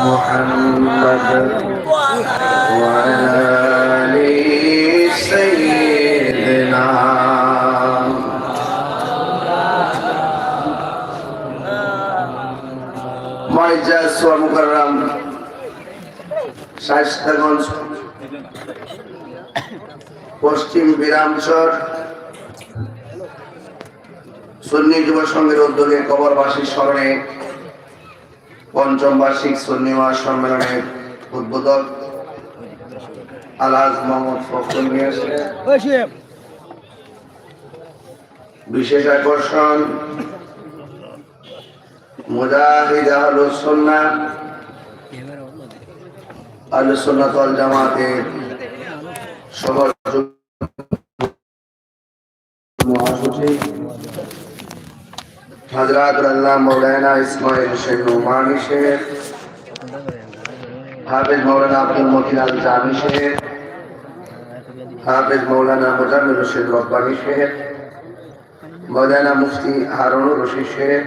محمد وعلى آل سيدنا ময়জাজ ওয়া মুকাররম শায়েস্তাগঞ্জ পশ্চিম বিরামচর সুন্নি যুব সংঘের উদ্যোগে কবরবাসীর স্মরণে পঞ্চম বার্ষিক সুন্নি মহাসম্মেলনের উদ্বোধক আলাজ মোহাম্মদ ফখরুল বিশেষ আকর্ষণ, মুজাহিদ সুন্নাহ আহলুস সুন্নাত ওয়াল জামাতের সহযোগী হযরত আল্লাহ মাওলানা ইসমাইল শেখ নোমানি শেখ হাফেজ মাওলানা আব্দুল মতিন আল জামি শেখ হাফেজ মাওলানা মুজাম্মিল রশিদ রব্বানি শেখ মৌলানা মুফতি হারুনুর রশিদ শেখ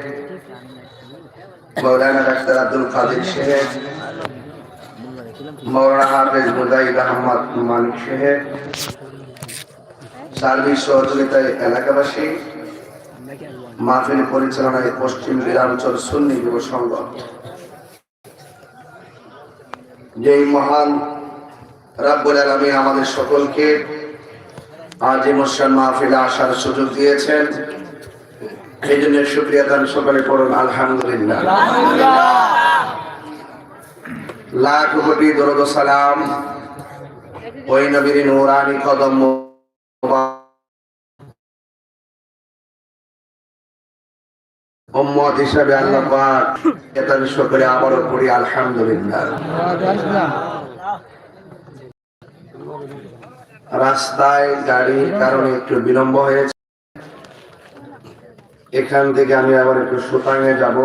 মৌলানা ডাক্তার আব্দুল কাদের শেখ মৌলানা হাফেজ মুজাহিদ আহমদ মানিক শেখ সার্বিক সহযোগিতায় এলাকাবাসী মাহফিল পরিচালনায় পশ্চিম বিরামচল সুন্নি যুব সংঘ। যেই মহান রাব্বুল আলামিন আমাদের সকলকে আজ এই মুসলান মাহফিলে আসার সুযোগ দিয়েছেন। এই জন্য শুক্রিয়া দান সকালে পড়ুন আলহামদুলিল্লাহ। লাখ কোটি দরদ সালাম ওই নবীর নুরানি কদম উম্মত হিসাবে আল্লাহ পাক এতার সকলে আবারও পড়ি, আলহামদুলিল্লাহ। রাস্তায় গাড়ির কারণে একটু বিলম্ব হয়েছে। এখান থেকে আমি আবার একটু সুতাঙে যাব।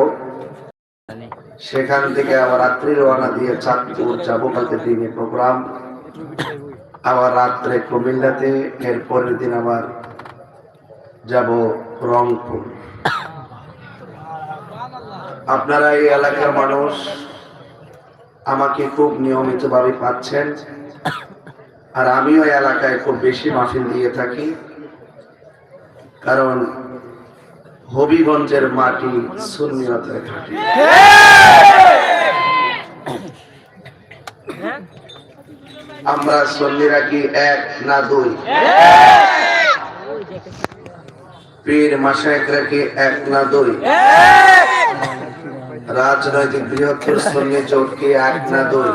সেখান থেকে আবার রাত্রি রওনা দিয়ে চাঁদপুর যাব, কালকে দিনে প্রোগ্রাম। আবার রাত্রে কুমিল্লাতে, এর পরের দিন আবার যাব রংপুর। আপনারা এই এলাকার মানুষ আমাকে খুব নিয়মিত ভাবে পাচ্ছেন। আর আমিও এলাকায় খুব বেশি মাহফিল দিয়ে থাকি। কারণ হবিগঞ্জের মাটি আমরা সন্নিরা কি এক না দুই? পীর মাসায়করা কি এক না দুই? রাজনৈতিক বৃহত্তর সন্নি জোট কি এক না দুই?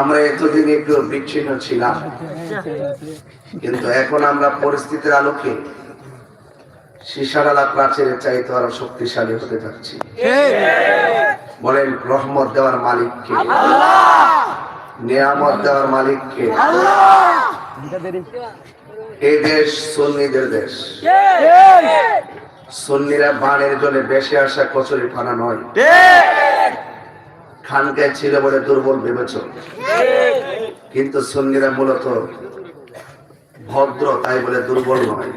আমরা এতদিন একটু বিচ্ছিন্ন ছিলাম। কিন্তু এখন আমরা পরিস্থিতির আলোকে শিশারালা প্রাচীরের চাইতে আরও শক্তিশালী হতে যাচ্ছি। বলেন, রহমত দেওয়ার মালিক কে? নিয়ামত দেওয়ার মালিক কে? এই দেশ সুন্নিদের দেশ। সুন্নিরা বানের জলে বেশি আসা কচুরি ফানা নয়। খানকায় ছিল বলে দুর্বল বিবেচন কিন্তু সুন্নিরা মূলত ভদ্র তাই বলে দুর্বল নয়।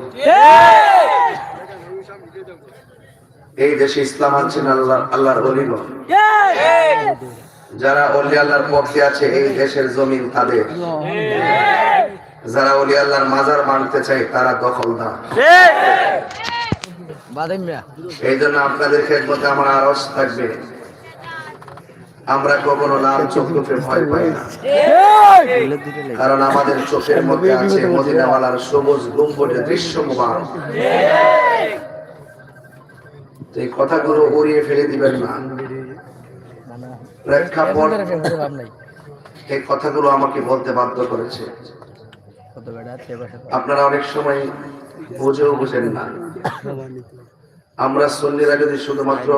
এই দেশে ইসলাম আছেন আল্লাহ আল্লাহর অলিগণ যারা অলি আল্লাহর পক্ষে আছে এই দেশের জমিন তাদের। যারা অলি আল্লাহর মাজার মানতে চায় তারা দখল দখলদার এই জন্য আপনাদের খেদমতে আমার আরস থাকবে। আমরা কখনো লাল চোখে ভয় পাই না। কারণ আমাদের চোখের মধ্যে আছে মদিনাওয়ালার সবুজ গম্বুজের দৃশ্য মুবারক। এই কথাগুলো উড়িয়ে ফেলে দিবেন না। প্রেক্ষাপট এই কথাগুলো আমাকে বলতে বাধ্য করেছে। আপনারা অনেক সময় বুঝেও বুঝেন না। আমরা সন্ধ্যেরা যদি শুধুমাত্র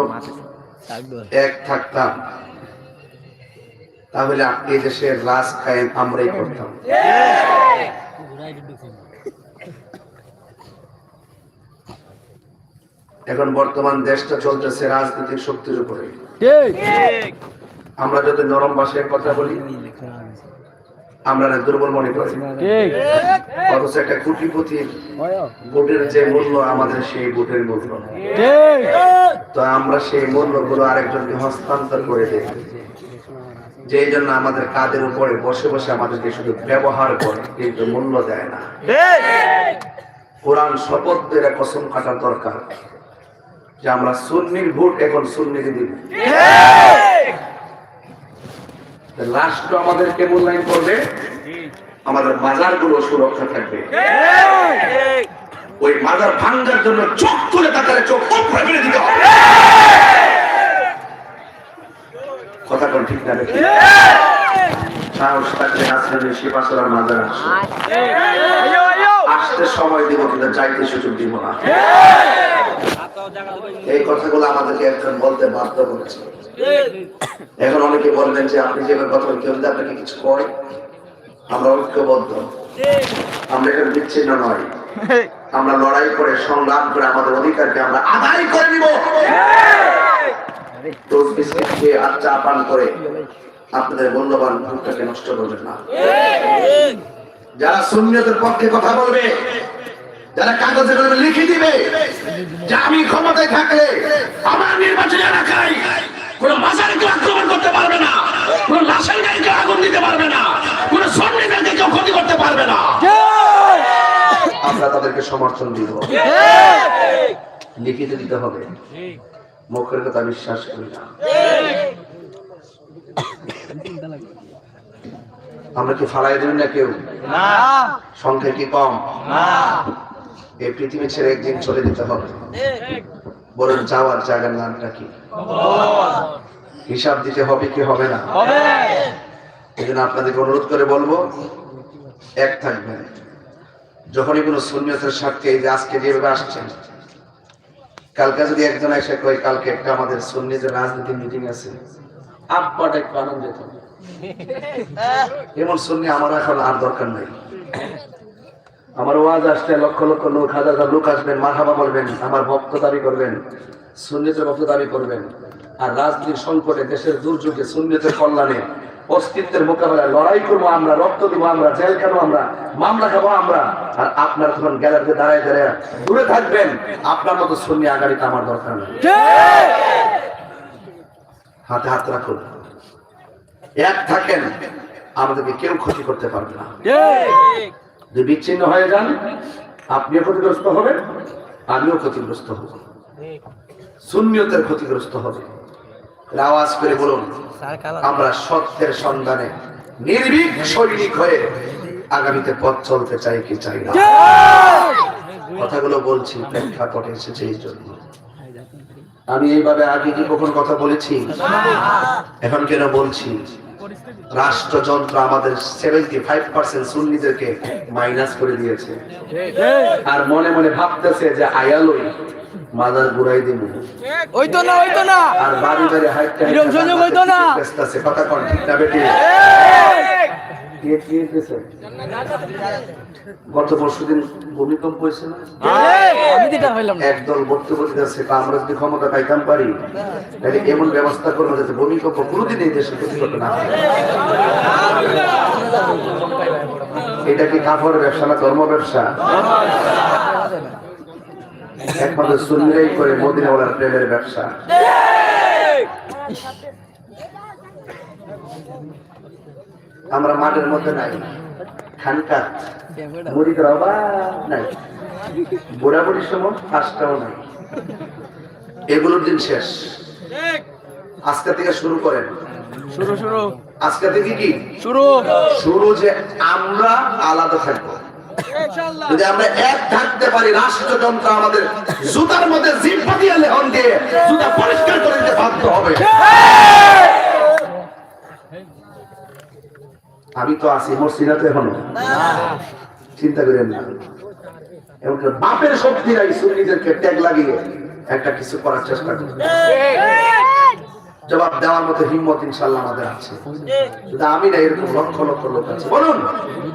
এক থাকতাম তাহলে এই দেশের রাজ কায়েম আমরাই করতাম। এখন বর্তমান দেশটা চলতেছে রাজনৈতিক শক্তির উপরে। আমরা যদি নরম ভাষায় কথা বলি আমরা না দুর্বল মনে করি। অথচ একটা কোটিপতির ভোটের যে মূল্য আমাদের সেই ভোটের মূল্য। ঠিক। তো আমরা সেই মূল্যগুলো আরেকজনকে হস্তান্তর করে দিই। যেই জন্য আমাদের কাদের উপরে বসে বসে আমাদেরকে শুধু ব্যবহার করে কিন্তু মূল্য দেয় না। কোরআন শপথ করে কসম কাটার দরকার। যে আমরা সুন্নির ভোট এখন সুন্নিকে দিব। রাষ্ট্র আমাদেরকে মূল্যায়ন করবে। আমাদের বাজারগুলো সুরক্ষা থাকবে। ওই মাজার ভাঙ্গার জন্য চোখ তুলে তাকালে চোখ উপরে ফেলে দিতে হবে। কথা কোন ঠিক না দেখি সাহস থাকলে আসলে মাজার আসে আসতে সময় দিব কিন্তু যাইতে সুযোগ দিব না। এই কথাগুলো আমাদেরকে একজন বলতে বাধ্য করেছে। এখন অনেকে বলবেন যে আপনি যেভাবে কথা কেউ যদি আপনাকে কিছু করে আমরা ঐক্যবদ্ধ। আমরা এখানে বিচ্ছিন্ন নয় আমরা লড়াই করে সংগ্রাম করে আমাদের অধিকারকে আমরা আদায় করে নিব। চা পান করে আপনাদের মূল্যবান ভোটটাকে নষ্ট করবেন না। যারা সুন্নিয়তের পক্ষে কথা বলবে যারা কাগজে করে লিখে দিবে যে আমি ক্ষমতায় থাকলে আমার নির্বাচনী এলাকায় কোন মাজারে কেউ আক্রমণ করতে পারবে না কোন লাশের গায়ে কেউ আগুন দিতে পারবে না কোন সন্নিধানকে কেউ ক্ষতি করতে পারবে না। আমরা তাদেরকে সমর্থন দিব। লিখিত দিতে হবে। মুখের কথা বিশ্বাস করি না। আমরা কি ফালাই দিন না কেউ? সংখ্যা কি কম? এই পৃথিবী ছেড়ে একদিন চলে যেতে হবে। বলুন যাওয়ার জায়গার নামটা কি? হিসাব দিতে হবে কি হবে না? এই জন্য আপনাদেরকে অনুরোধ করে বলব এক থাকবেন। যখনই কোনো শূন্যতার স্বার্থে এই যে আজকে যেভাবে আসছেন কালকে যদি একজন এসে কয় কালকে একটা আমাদের সুন্নিদের রাজনীতি মিটিং আছে। আব্বাটা একটু আনন্দিত এমন সুন্নি আমার এখন আর দরকার নাই। আমার ওয়াজ আসলে লক্ষ লক্ষ লোক হাজার হাজার লোক আসবেন মারহাবা বলবেন আমার ভক্ত দাবি করবেন সুন্নিতের ভক্ত দাবি করবেন। আর রাজনীতির সংকটে দেশের দুর্যোগে সুন্নিতের কল্যাণে অস্তিত্বের মোকাবেলায় লড়াই করব আমরা রক্ত দিব আমরা জেল খাব আমরা মামলা খাব আমরা। আর আপনার তখন গ্যালারিতে দাঁড়ায় দাঁড়ায় দূরে থাকবেন। আপনার মতো সুন্নি আগাড়িতে আমার দরকার নেই। হাতে হাত রাখুন। এক থাকেন আমাদেরকে কেউ ক্ষতি করতে পারবে না। যদি বিচ্ছিন্ন হয়ে যান, আপনিও ক্ষতিগ্রস্ত হবেন, আমিও ক্ষতিগ্রস্ত হব। শূন্যতের ক্ষতিগ্রস্ত হবে। আওয়াজ করে বলুন, আমরা সত্যের সন্ধানে নির্ভীক সৈনিক হয়ে আগামীতে পথ চলতে চাই কি চাই না? কথাগুলো বলছি, প্রেক্ষাপটে এসেছে এই জন্য। আমি এইভাবে আগে কি কখন কথা বলেছি? এখন কেন বলছি? রাষ্ট্রযন্ত্র আমাদের সেভেন্টি ফাইভ পার্সেন্ট সুন্নিদেরকে মাইনাস করে দিয়েছে। আর মনে মনে ভাবতেছে যে আয়ালই মাদার গুড়াই দিব ওই তো না ওই তো না। আর বাড়ি বাড়ি হাইট সুযোগ হইতো না। কথা কন ঠিক না বেটি? কে কে দিয়েছে? গত পরশুদিন ভূমিকম্প হয়েছে না আমি দিতে হইলাম একদল বক্তব্য দিতেছে তা আমরা যদি ক্ষমতা পাইতাম পারি তাহলে এমন ব্যবস্থা করব যাতে ভূমিকম্প কোনোদিন এই দেশে ক্ষতি করতে না এটা কি কাপড় ব্যবসা না ধর্ম ব্যবসা? একমাত্র সুন্দরাই করে মদিনাওয়ালার প্রেমের ব্যবসা। আমরা মাঠের মধ্যে নাই। খানকাত মুড়িদের অভাব নাই। বুড়া বুড়ির সময় পাঁচটাও নাই। এগুলোর দিন শেষ। আজকে থেকে শুরু করেন। শুরু শুরু। আজকে থেকে কি? শুরু। শুরু যে আমরা আলাদা থাকব। যদি আমরা এক থাকতে পারি রাষ্ট্রযন্ত্র আমাদের জুতার মধ্যে জিম্পা দিয়ে লেহন দিয়ে জুতা পরিষ্কার করে দিতে বাধ্য হবে। আমি তো আছি মসজিদা তো এখনও চিন্তা করেন না। এবং বাপের শক্তি নাই সুন্নিদেরকে ট্যাগ লাগিয়ে একটা কিছু করার চেষ্টা করবে জবাব দেওয়ার মতো হিম্মত ইনশাল্লাহ আমাদের আছে। শুধু আমি না এরকম লক্ষ লক্ষ লোক আছে। বলুন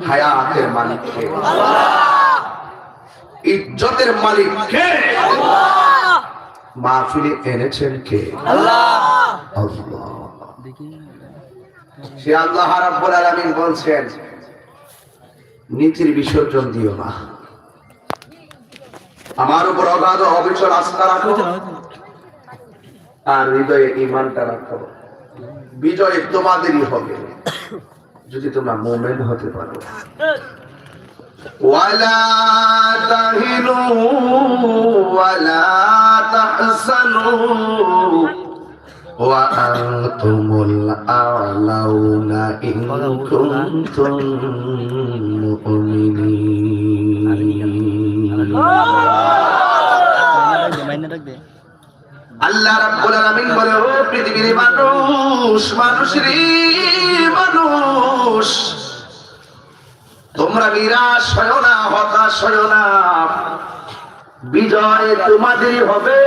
হায়াতের মালিক কে? ইজ্জতের মালিক কে? মাহফিলে এনেছেন কে? আল্লাহ। সে আল্লাহ রাব্বুল আলামিন বলছেন নীতির বিসর্জন দিও না আমার উপর অগাধ অবিচল আস্থা রাখো আর হৃদয়ে ইমানটা রাখো বিজয় তোমাদেরই হবে যদি তোমরা মোমেন হতে পারো ولا تهنوا ولا تحزنوا وأنتم الأعلون إن كنتم مؤمنين আল্লাহ রাব্বুল আলামিন বলে ও পৃথিবীর মানুষ মানুষেরই মানুষ তোমরা নিরাশ হয় না হতাশ হয় না বিজয় তোমাদেরই হবে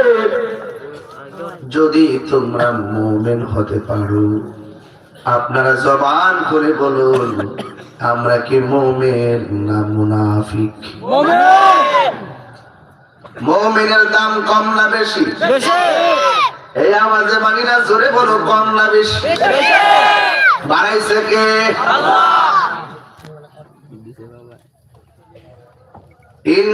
যদি তোমরা মোমেন হতে পারো আপনারা জবান করে বলুন আমরা কি মোমেন না মুনাফিক? মোমেনের দাম কম না বেশি? এই আওয়াজে মানি না জোরে বলো কম না বেশি? বাড়াইছে কে? ইন